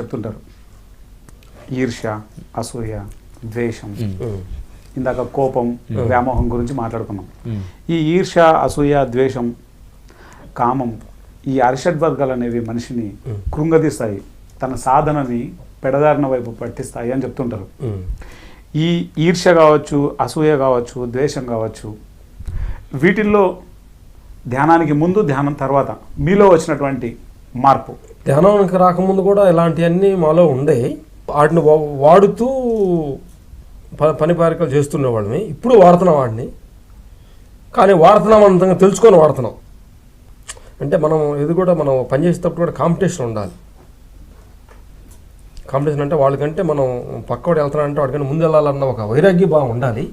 చెప్తుంటారు. ఈర్ష్య అసూయ ద్వేషం. ఇందాక కోపం వ్యామోహం గురించి మాట్లాడుకున్నాం. ఈ ఈర్ష్య అసూయ ద్వేషం కామం ఈ అరిషడ్ వర్గాలు అనేవి మనిషిని కృంగదీస్తాయి. తన సాధనని పెడదారిన వైపు పట్టిస్తాయి అని చెప్తుంటారు. ఈ ఈర్ష్య కావచ్చు అసూయ కావచ్చు ద్వేషం కావచ్చు వీటిల్లో ధ్యానానికి ముందు ధ్యానం తర్వాత మీలో వచ్చినటువంటి మార్పు. ధ్యానానికి రాకముందు కూడా ఇలాంటివన్నీ మాలో ఉండే. వాటిని వా- వాడుతూ ప- పని పారికలు చేస్తున్నవాడిని ఇప్పుడు వాడుతున్నాం వాడిని కానీ వాడుతున్నాం అంతంగా తెలుసుకొని వాడుతున్నాం. అంటే మనం ఇది కూడా మనం పనిచేసేటప్పుడు కూడా కాంపిటీషన్ ఉండాలి. కాంపిటీషన్ అంటే వాళ్ళకంటే మనం పక్కవాడు వెళ్తున్నాడంటే వాడికంటే ముందు వెళ్ళాలన్న ఒక వైరాగ్య భావం ఉండాలి.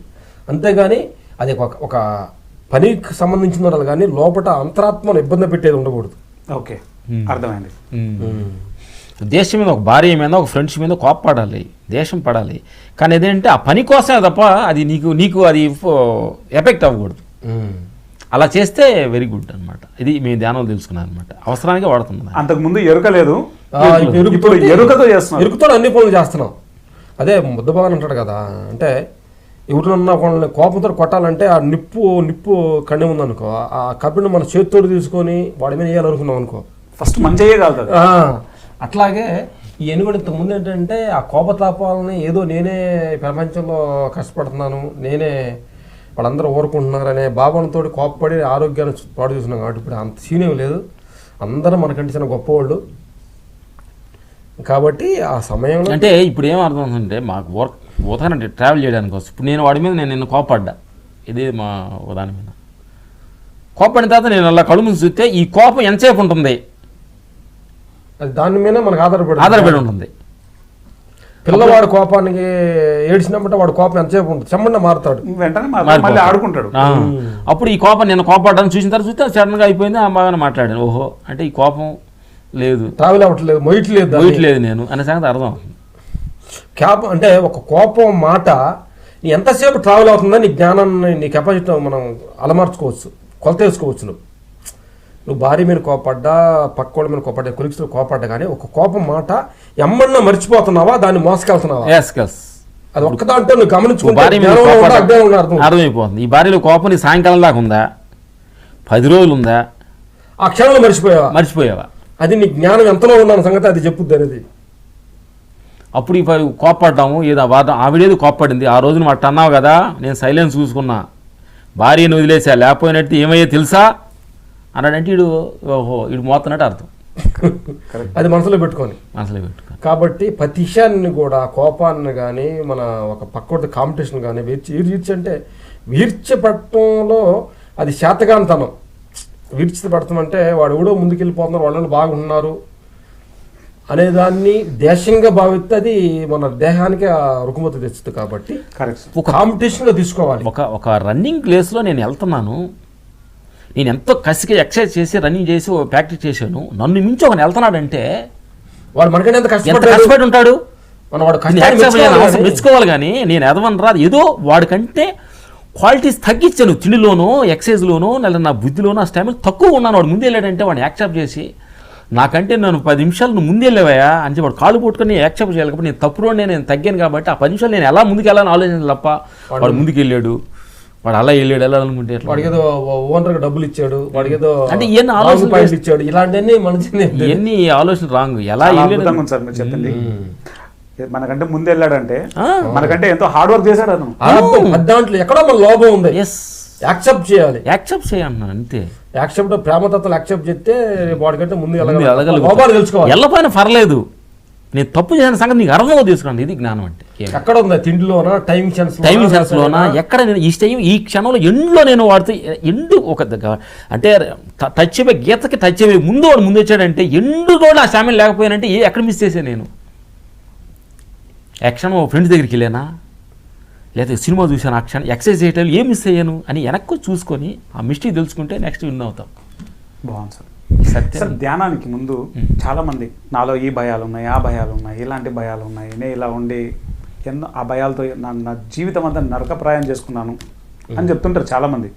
అంతేగాని అది ఒక ఒక పనికి సంబంధించిన వాళ్ళు కానీ లోపల అంతరాత్మను ఇబ్బంది పెట్టేది ఉండకూడదు. ఓకే. అర్థమైంది. ఉమ్. దేశం మీద ఒక భార్య మీద ఒక ఫ్రెండ్స్ మీద కోప్పడాలి దేశం పడాలి. కానీ ఏదంటే ఆ పని కోసమే తప్ప అది నీకు నీకు అది ఎఫెక్ట్ అవ్వకూడదు. అలా చేస్తే వెరీ గుడ్ అన్నమాట. ఇది మీ ధ్యానం తెలుసుకున్నాను అనమాట అవసరానికి వాడుతున్నాను అంతకు ముందు ఎరుక లేదు ఇప్పుడు ఎరుకుతో- ఇప్పుడు ఎరుకతో అన్ని పనులు చేస్తున్నాం. అదే ముద్దబాగా అంటాడు కదా. అంటే ఎవరినన్నా వాళ్ళని కోపంతో కొట్టాలంటే ఆ నిప్పు నిప్పు కండి ఉందనుకో ఆ కబ్బిని మన చేతితోటి తీసుకొని వాడి మీద వేయాలనుకున్నాం అనుకో ఫస్ట్ మంచియే కాదు అట్లాగే ఈ ఎనుగుడు ఇంతకు ముందు ఏంటంటే ఆ కోపతాపాలని ఏదో నేనే ప్రపంచంలో కష్టపడుతున్నాను నేనే వాళ్ళందరూ ఊరుకుంటున్నారనే భావనతో కోపపడి ఆరోగ్యాన్ని పాడు చేస్తున్నాం కాబట్టి ఇప్పుడు అంత సీనేం లేదు. అందరూ మనకంటే చిన్న గొప్పవాళ్ళు. కాబట్టి ఆ సమయంలో అంటే ఇప్పుడు ఏం అర్థం అవుతుందంటే మాకు వర్క్ ఉదాహరణ ట్రావెల్ చేయడానికి వస్తుంది. ఇప్పుడు నేను వాడి మీద నేను నిన్న కోపడ్డా. ఇది మా ఉదాహరణ మీద. కోపడిన తర్వాత నేను అలా ముందు చూస్తే ఈ కోపం ఎంతసేపు ఉంటుంది? దాని మీద మనకు ఆధారపడి ఆధారపడి ఉంటుంది. పిల్లవాడు కోపానికి ఏడ్చినప్పుడు వాడు కోపం ఎంతసేపు ఉంటుంది? చెమ్మన్న మారుతాడు. వెంటనే. మళ్ళీ ఆడుకుంటాడు. అప్పుడు ఈ కోపం నేను కోపడ్డాను చూసిన తర్వాత చూస్తే సడన్గా అయిపోయింది ఆ బాగానే మాట్లాడాను. ఓహో అంటే ఈ కోపం లేదు. ట్రావెల్ అవ్వట్లేదు మొయ్యట్లేదు దాన్ని. పోయట్లేదు నేను అనే సంగతి అర్థం అవుతుంది. క్యాప్ అంటే ఒక కోపం మాట నీ ఎంతసేపు ట్రావెల్ అవుతుందో నీ జ్ఞానాన్ని నీ కెపాసిటీ మనం అలమార్చుకోవచ్చు కొలత వేసుకోవచ్చు నువ్వు. నువ్వు భార్య మీద కోపడ్డా పక్కోళ్ళ మీద కోపడ్డా కొలిక్స్తో కోపడ్డా కానీ ఒక కోపం మాట ఎమ్మన్నా మర్చిపోతున్నావా? దాన్ని మోసుకెళ్తున్నావా? అది ఒక్కదాంటే నువ్వు గమనించుకుంటే అర్థమైపోతుంది. ఈ భార్యలో కోపం నీ సాయంకాలం దాకా ఉందా? పది రోజులు ఉందా? ఆ క్షణంలో మర్చిపోయావా? మర్చిపోయావా? అది నీ జ్ఞానం ఎంతలో ఉన్న సంగతి అది చెప్పుద్ది అనేది. అప్పుడు ఈ కోప్పడ్డాము ఏదో వాద ఆవిడేది కోప్పడింది ఆ రోజున మాట అన్నావు కదా నేను సైలెన్స్ చూసుకున్నా. భార్యను వదిలేసా లేకపోయినట్టు ఏమయ్యో తెలుసా? అన్నాడంటే ఇడు ఓహో ఇడు మోతున్నట్టు అర్థం. అది మనసులో పెట్టుకొని. మనసులో పెట్టుకో కాబట్టి ప్రతి విషయాన్ని కూడా కోపాన్ని కానీ మన ఒక పక్కటి కాంపిటీషన్ కానీ వీర్చి వీర్చి అంటే వీర్చపడటంలో అది శాతగాంతనం వీర్చిపడటం అంటే వాడు ఎవడో ముందుకెళ్ళిపోతున్నారు వాళ్ళు బాగున్నారు అనేదాన్ని దేశంగా భావిస్తే అది మన దేహానికి ఆ రుకుమతి తెచ్చుతుంది కాబట్టి కరెక్ట్ ఒక కాంపిటీషన్లో తీసుకోవాలి. ఒక ఒక రన్నింగ్ ప్లేస్లో నేను వెళ్తున్నాను. నేను ఎంతో కసిగా ఎక్సర్సైజ్ చేసి రన్నింగ్ చేసి ప్రాక్టీస్ చేశాను. నన్ను మించి ఒక వెళ్తున్నాడంటే వాడు మనకంటే ఎంత కష్టపడి ఉంటాడు? మనం వాడు మెచ్చుకోవాలి అవసరం కానీ. మెచ్చుకోవాలి కానీ నేను ఎదవని రాదు. ఏదో వాడికంటే క్వాలిటీస్ తగ్గించాను. తిండిలోనో ఎక్సైజ్లోనో లేదా నా బుద్ధిలోనో ఆ స్టామినా తక్కువ ఉన్నాను. వాడు ముందు వెళ్ళాడంటే వాడిని యాక్సెప్ట్ చేసి నాకంటే నేను పది నిమిషాలు నువ్వు ముందు వెళ్ళావా అని చెప్పి వాడు కాలు పట్టుకొని యాక్సెప్ట్ చేయాలి. కాబట్టి నేను తప్పులోనే నేను తగ్గాను కాబట్టి ఆ పది నిమిషాలు నేను ఎలా ముందుకు వెళ్ళాలని ఆలోచించాలి తప్ప వాడు ముందుకు వెళ్ళాడు వాడు అలా వెళ్ళాడు వెళ్ళాలనుకుంటే ఎట్లా? వాడికి ఏదో ఓనర్ డబ్బులు ఇచ్చాడు వాడికి ఏదో అంటే ఇవన్నీ పాయింట్లు ఇచ్చాడు ఇలాంటివన్నీ మనిషిని ఇవన్నీ ఆలోచన రాంగ్. ఎలా వెళ్ళాడు? సార్ మీరు చెప్పింది మనకంటే ముందు వెళ్ళాడంటే. మనకంటే ఎంతో హార్డ్ వర్క్ చేశాడు అతను. దాంట్లో ఎక్కడో మన లోపం ఉంది. ఎస్ యాక్సెప్ట్ చేయాలి. యాక్సెప్ట్ చేయంటున్నాను అంతే. యాక్సెప్ట్ ప్రేమతత్వాలు యాక్సెప్ట్ చేస్తే రేపు వాడికంటే ముందు. వెళ్ళగలుగుతా. లోపాలు తెలుసుకోవాలి. ఎల్లపైన పర్లేదు. నేను తప్పు చేసిన సంగతి నీకు అర్థంగా తీసుకోండి. ఇది జ్ఞానం అంటే. ఎక్కడ ఉంది తిండిలోనా టైమింగ్ సెన్స్ టైమింగ్ సెన్స్ లోనా ఎక్కడ నేను ఈ టైం ఈ క్షణంలో ఎండ్లో నేను వాడితే ఎండు ఒక అంటే ట- టచ్ అయిపోయి గీతకి టచ్ అయిపోయి ముందు వాడు ముందు వచ్చాడంటే ఎండు కూడా ఆ శామ్యం లేకపోయానంటే ఏ ఎక్కడ మిస్ చేశాను నేను? యాక్షన్ ఫ్రెండ్స్ దగ్గరికి వెళ్ళానా? లేదా సినిమా చూశాను? ఆ క్షణం ఎక్సర్సైజ్ చేయటం ఏం మిస్ అయ్యాను అని వెనక్కి చూసుకొని ఆ మిస్టేక్ తెలుసుకుంటే నెక్స్ట్ విన్ అవుతాం. బాగుంది సార్. సార్ ధ్యానానికి ముందు చాలా మంది నాలో ఈ భయాలు ఉన్నాయి ఆ భయాలు ఉన్నాయి ఇలాంటి భయాలు ఉన్నాయి నేను ఇలా ఉండి ఎన్నో ఆ భయాలతో నా నా జీవితం అంతా నరకప్రాయం చేసుకున్నాను అని చెప్తుంటారు చాలా మంది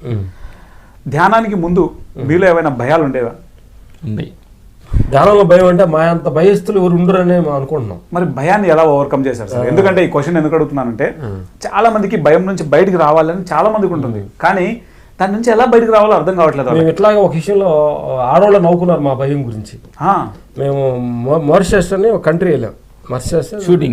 ధ్యానానికి ముందు మీలో ఏమైనా భయాలు ఉండేవా? ఉంది. ధ్యానంలో భయం అంటే మా అంత భయస్తులు ఎవరు ఉండరని అనుకుంటున్నాం. మరి భయాన్ని ఎలా ఓవర్కమ్ చేశారు సార్? ఎందుకంటే ఈ క్వశ్చన్ ఎందుకు అడుగుతున్నానంటే చాలా మందికి భయం నుంచి బయటికి రావాలని చాలా మందికి ఉంటుంది కానీ దాని నుంచి ఎలా బయటికి రావాలో అర్థం కావట్లేదు. మేము ఇట్లాగే ఒక విషయంలో ఆడవాళ్ళు నవ్వుకున్నారు మా భయం గురించి. ఆ, మేము మొ- మారిషస్ అని ఒక కంట్రీ వెళ్ళాం.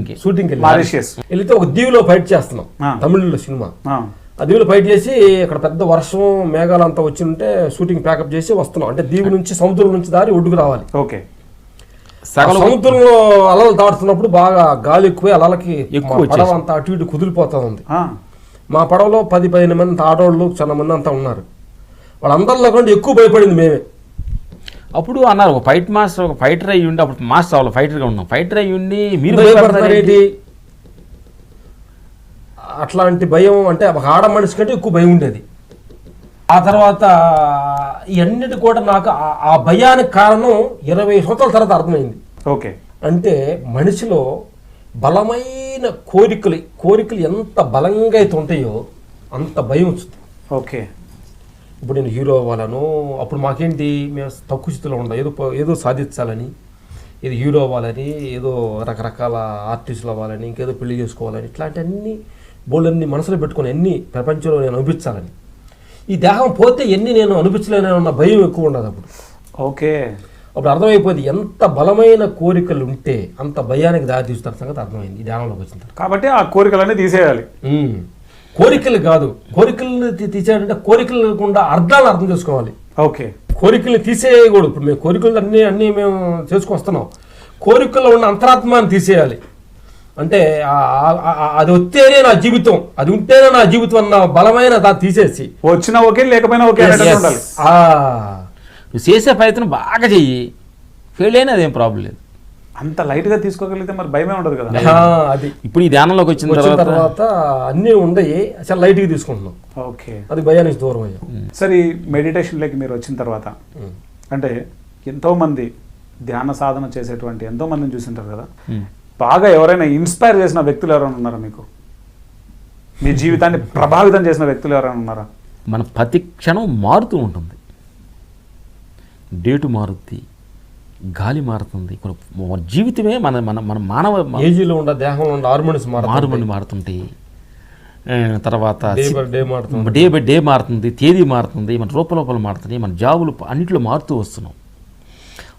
కి. షూటింగ్కి. వెళ్ళాం. మారిషియస్. వెళితే ఒక దీవిలో ఫైట్ చేస్తున్నాం. తమిళలో సినిమా. ఆ, ఆ దీవులో ఫైట్ చేసి ఇక్కడ పెద్ద వర్షం మేఘాలు అంతా వచ్చి ఉంటే షూటింగ్ ప్యాకప్ చేసి వస్తున్నాం. అంటే దీవి నుంచి సముద్రం నుంచి దారి ఒడ్డుకు రావాలి. ఓకే. సముద్రంలో అలలు దాటుతున్నప్పుడు బాగా గాలి ఎక్కువ అలలకి ఎక్కువ. అంతా అటు ఇటు కుదిరిపోతా ఉంది. ఆ, మా పడవలో పది పదిహేను మంది ఆడవాళ్ళు చాలా మంది అంతా ఉన్నారు. వాళ్ళందరిలో కంటే ఎక్కువ భయపడింది మేమే. అప్పుడు అన్నారు ఒక ఫైట్ మాస్టర్ ఒక ఫైటర్ అయ్యి ఉండి అప్పుడు మాస్టర్ అవ్వాలి ఫైటర్గా ఉన్నాం. ఫైటర్ అయ్యి ఉండి మీరు భయపడతారేంటి అట్లాంటి భయం అంటే ఒక ఆడ మనిషి కంటే ఎక్కువ భయం ఉండేది. ఆ తర్వాత ఇవన్నిటి కూడా నాకు ఆ- ఆ భయానికి కారణం ఇరవై సంవత్సరాల తర్వాత అర్థమైంది. ఓకే. అంటే మనిషిలో బలమైన కోరికలు కోరికలు ఎంత బలంగా అయితే ఉంటాయో అంత భయం వస్తుంది. ఓకే. ఇప్పుడు నేను హీరో అవ్వాలను అప్పుడు మాకేంటి మేము తక్కువ స్థితిలో ఉండాలి ఏదో ఏదో సాధించాలని ఇది హీరో అవ్వాలని ఏదో రకరకాల ఆర్టిస్టులు అవ్వాలని ఇంకేదో పెళ్ళి చేసుకోవాలని ఇట్లాంటి అన్ని బోళ్ళన్ని మనసులో పెట్టుకొని అన్ని ప్రపంచంలో నేను అనిపించాలని ఈ దేహం పోతే ఎన్ని నేను అనిపించలేని ఉన్న భయం ఎక్కువ ఉండదు అప్పుడు. ఓకే. అప్పుడు అర్థమైపోయింది ఎంత బలమైన కోరికలు ఉంటే అంత భయానికి దారి తీస్తున్న సంగతి అర్థమైంది. ఈ ధ్యానంలోకి వచ్చిన తర్వాత. కాబట్టి ఆ కోరికలన్నీ తీసేయాలి. కోరికలు కాదు. కోరికలను తీ- తీసేయాలంటే కోరికలు లేకుండా అర్థాలను అర్థం చేసుకోవాలి. ఓకే. కోరికల్ని తీసేయకూడదు. ఇప్పుడు మేము కోరికలు అన్నీ అన్నీ మేము చేసుకొస్తున్నాం. కోరికల్లో ఉన్న అంతరాత్మాన్ని తీసేయాలి. అంటే అది వస్తేనే నా జీవితం. అది ఉంటేనే నా జీవితం అన్న బలమైన దాన్ని తీసేసి. వచ్చినా ఓకే లేకపోయినా ఓకే నువ్వు చేసే ప్రయత్నం బాగా చెయ్యి. ఫెయిల్ అయినా అదేం ప్రాబ్లం లేదు. అంత లైట్గా తీసుకోగలిగితే మరి భయమే ఉండదు కదా. ఆ, అది. ఇప్పుడు ఈ ధ్యానంలోకి వచ్చిన వచ్చిన తర్వాత తర్వాత అన్నీ ఉండయి చాలా లైట్గా తీసుకుంటున్నాం. ఓకే. అది భయానికి దూరం అయ్యాం. సరే ఈ మెడిటేషన్లోకి మీరు వచ్చిన తర్వాత. అంటే ఎంతో మంది ధ్యాన సాధన చేసేటువంటి ఎంతో మందిని చూసింటారు కదా. బాగా ఎవరైనా ఇన్స్పైర్ చేసిన వ్యక్తులు ఎవరైనా ఉన్నారా మీకు? మీ జీవితాన్ని ప్రభావితం చేసిన వ్యక్తులు ఎవరైనా ఉన్నారా? మన ప్రతి క్షణం మారుతూ ఉంటుంది. డేటు మారుద్ది గాలి మారుతుంది. జీవితమే మన మన మన మానవ ఏజీలో ఉండ దేహంలో ఉండ హార్మోన్స్ మారుమని మారుతుంటాయి తర్వాత డే బై డే మారుతుంది డే బై డే మారుతుంది తేదీ మారుతుంది మన రూపలోపల మారుతుంది మన జాబులు అన్నిట్లో మారుతూ వస్తున్నాం.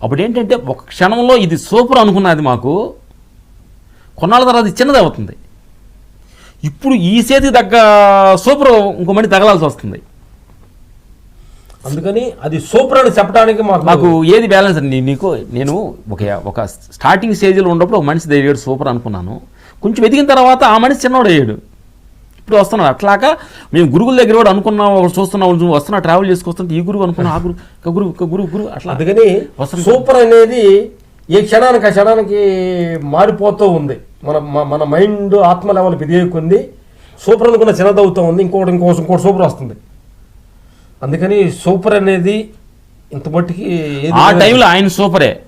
అప్పుడు ఏంటంటే ఒక క్షణంలో ఇది సూపర్ అనుకున్నది మాకు. కొన్నాళ్ళ తర్వాత చిన్నది అవుతుంది ఇప్పుడు ఈ చేతికి తగ్గ సూపర్ ఇంకో మణి తగలాల్సి వస్తుంది. అందుకని అది సూపర్ అని చెప్పడానికి మాకు నాకు ఏది బ్యాలెన్స్ అండి నీకు నేను ఒక ఒక స్టార్టింగ్ స్టేజ్లో ఉన్నప్పుడు ఒక మనిషి అయ్యాడు సూపర్ అనుకున్నాను. కొంచెం వెతికిన తర్వాత ఆ మనిషి చిన్నవాడు అయ్యాడు. ఇప్పుడు వస్తున్నాడు అట్లాగా మేము గురువుల దగ్గర కూడా అనుకున్నాం ఒకడు చూస్తున్నాం వస్తున్నా ట్రావెల్ చేసుకొస్తుంటే ఈ గురువు అనుకున్నా ఆ గురువు ఒక గురువు ఒక గురువు గురువు అట్లా. అందుకని సూపర్ అనేది ఏ క్షణానికి ఆ క్షణానికి మారిపోతూ ఉంది. మన మన మైండ్ ఆత్మ లెవెల్ పెరిగేకుంది సూపర్ అనుకున్న చిన్నదవుతూ ఉంది. ఇంకోటి ఇంకోటి ఇంకోటి సూపర్ వస్తుంది. అందుకని సూపర్ అనేది ఇంత మట్టికి ఆ టైంలో ఆయన సూపరే.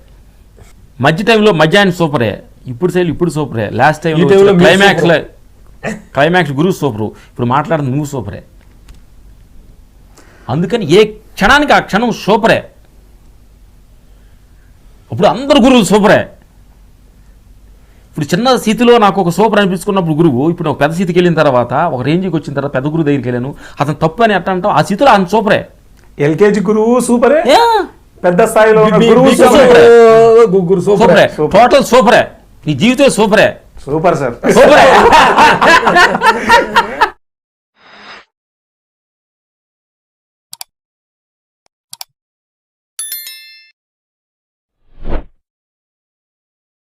మధ్య టైంలో మధ్య ఆయన సూపరే. ఇప్పుడు సైడ్ ఇప్పుడు సూపరే. లాస్ట్ మీరు క్లైమాక్స్. క్లైమాక్స్ గురువు సూపరు. ఇప్పుడు మాట్లాడుతుంది నువ్వు సూపరే. అందుకని ఏ క్షణానికి ఆ క్షణం సూపరే. ఇప్పుడు అందరు గురువులు సూపరే. ఇప్పుడు చిన్న స్థితిలో నాకు ఒక సూపర్ అనిపించుకున్నప్పుడు గురువు ఇప్పుడు ఒక పెద్ద స్థితికి వెళ్ళిన తర్వాత ఒక రేంజ్కి వచ్చిన తర్వాత పెద్ద గురువు దగ్గరికి వెళ్ళాను. అతను తప్పు అని ఎట్లా అంటాం ఆ స్థితిలో ఆయన సూపరే. ఎల్కేజీ గురువు సూపరే? పెద్ద స్థాయిలో సూపర్. టోటల్ సూపరే. నీ జీవితం సూపరే. Super sir. సూపరే.